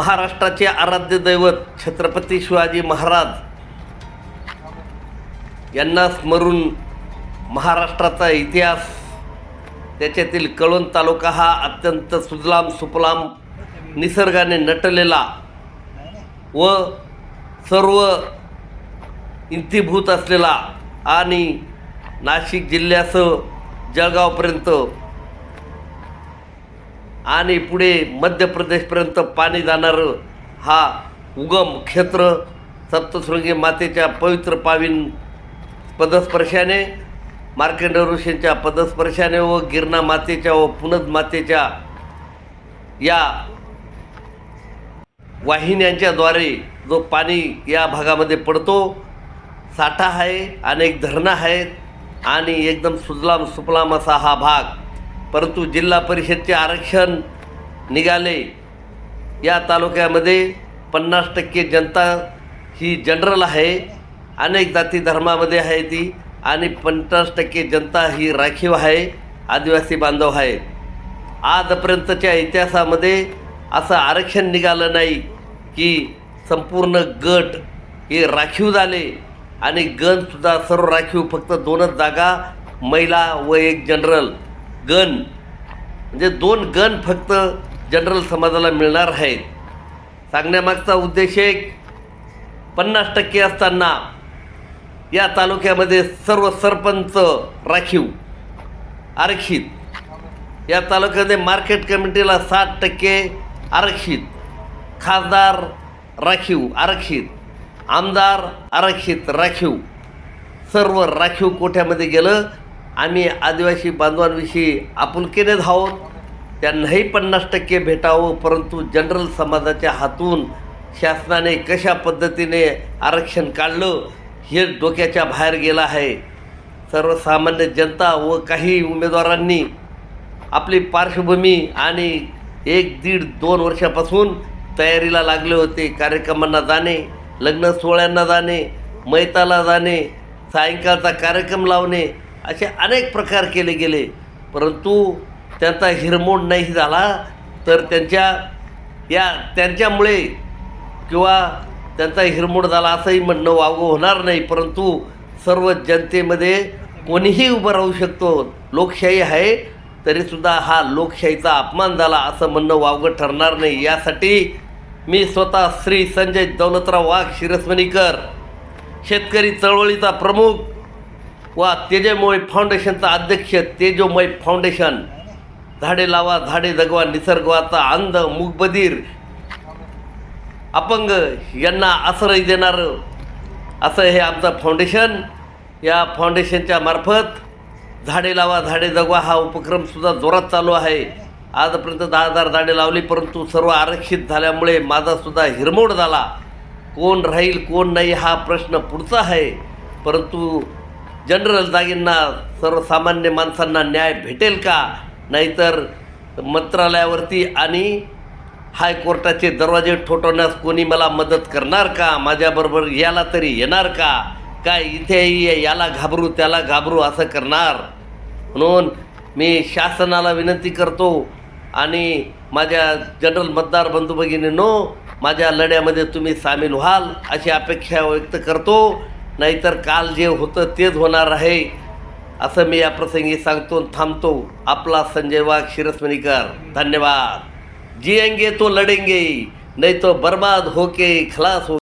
महाराष्ट्राचे आराध्य दैवत छत्रपती शिवाजी महाराज यांना स्मरून महाराष्ट्राचा इतिहास त्याच्यातील कळवण तालुका हा अत्यंत सुजलाम सुफलाम निसर्गाने नटलेला व सर्व इंतीभूत असलेला आणि नाशिक जिल्ह्यासह जळगावपर्यंत आणि पुढे मध्य प्रदेशपर्यंत पाणी जाणारं हा उगम क्षेत्र सप्तशृंगी मातेच्या पवित्र पावीन पदस्पर्शाने मार्कंड ऋषींच्या पदस्पर्शाने व गिरणा मातेच्या व पुनद मातेच्या या वाहिन्यांच्याद्वारे जो पाणी या भागामध्ये पडतो साठा आहे अनेक धरणं आहेत आणि एकदम सुजलाम सुफलाम असा हा भाग परंतु जिल्हा परिषदचे आरक्षण निघाले. या तालुक्यामध्ये पन्नास टक्के जनता ही जनरल आहे. अनेक जाती धर्मामध्ये आहे ती आणि पन्नास टक्के जनता ही राखीव आहे आदिवासी बांधव आहे. आजपर्यंतच्या इतिहासामध्ये असं आरक्षण निघालं नाही की संपूर्ण गट हे राखीव झाले आणि गणसुद्धा सर्व राखीव फक्त दोनच जागा महिला व एक जनरल. गण म्हणजे दोन गण फक्त जनरल समाजाला मिळणार आहेत. सांगण्यामागचा उद्देश एक पन्नास टक्के असताना या तालुक्यामध्ये सर्व सरपंच राखीव आरक्षित. या तालुक्यामध्ये मार्केट कमिटीला साठ टक्के आरक्षित खासदार राखीव आरक्षित आमदार आरक्षित राखीव. सर्व राखीव कोठ्यामध्ये गेलं? आम्ही आदिवासी बांधवांविषयी आपुलकीने धावत त्यांनाही पन्नास टक्के भेटावं परंतु जनरल समाजाच्या हातून शासनाने कशा पद्धतीने आरक्षण काढलं हे डोक्याच्या बाहेर गेलं आहे. सर्वसामान्य जनता व काही उमेदवारांनी आपली पार्श्वभूमी आणि एक दीड दोन वर्षापासून तयारीला लागले होते. कार्यक्रमांना जाणे लग्न सोहळ्यांना जाणे मैताला जाणे सायंकाळचा कार्यक्रम लावणे असे अनेक प्रकार केले गेले. परंतु त्यांचा हिरमोड नाही झाला तर त्यांच्या या त्यांच्यामुळे किंवा त्यांचा हिरमोड झाला असंही म्हणणं वावगं होणार नाही. परंतु सर्व जनतेमध्ये कोणीही उभं राहू शकतो. लोकशाही आहे तरीसुद्धा हा लोकशाहीचा अपमान झाला असं म्हणणं वावगं ठरणार नाही. यासाठी मी स्वतः श्री संजय दौलतराव वाघ शिरसवणीकर शेतकरी चळवळीचा प्रमुख व तेजमय फाउंडेशनचा अध्यक्ष तेजोमय फाउंडेशन झाडे लावा झाडे जगवा निसर्गवाचा अंध मुगबधीर अपंग यांना आश्रय देणारं. असं हे आमचं फाउंडेशन या फाउंडेशनच्या मार्फत झाडे लावा झाडे जगवा हा उपक्रमसुद्धा जोरात चालू आहे. आजपर्यंत दहा हजार झाडे लावली परंतु सर्व आरक्षित झाल्यामुळे माझासुद्धा हिरमोड झाला. कोण राहील कोण नाही हा प्रश्न पुढचा आहे. परंतु जनरल जागींना सर्वसामान्य माणसांना न्याय भेटेल का? नाहीतर मंत्रालयावरती आणि हायकोर्टाचे दरवाजे ठोठवण्यास कोणी मला मदत करणार का? माझ्याबरोबर याला तरी येणार का? काय इथेही याला घाबरू त्याला घाबरू असं करणार? म्हणून मी शासनाला विनंती करतो आणि माझ्या जनरल मतदार बंधू भगिनींनो माझ्या लढ्यामध्ये तुम्ही सामील व्हाल अशी अपेक्षा व्यक्त करतो. नाहीतर काल जे होतं तेच होणार आहे असं मी या प्रसंगी सांगतो थांबतो. आपला संजय वाघ शिरस्मणीकर धन्यवाद. जिएंगे तो लढेंगे नहीं तो बर्बाद होके खलास हो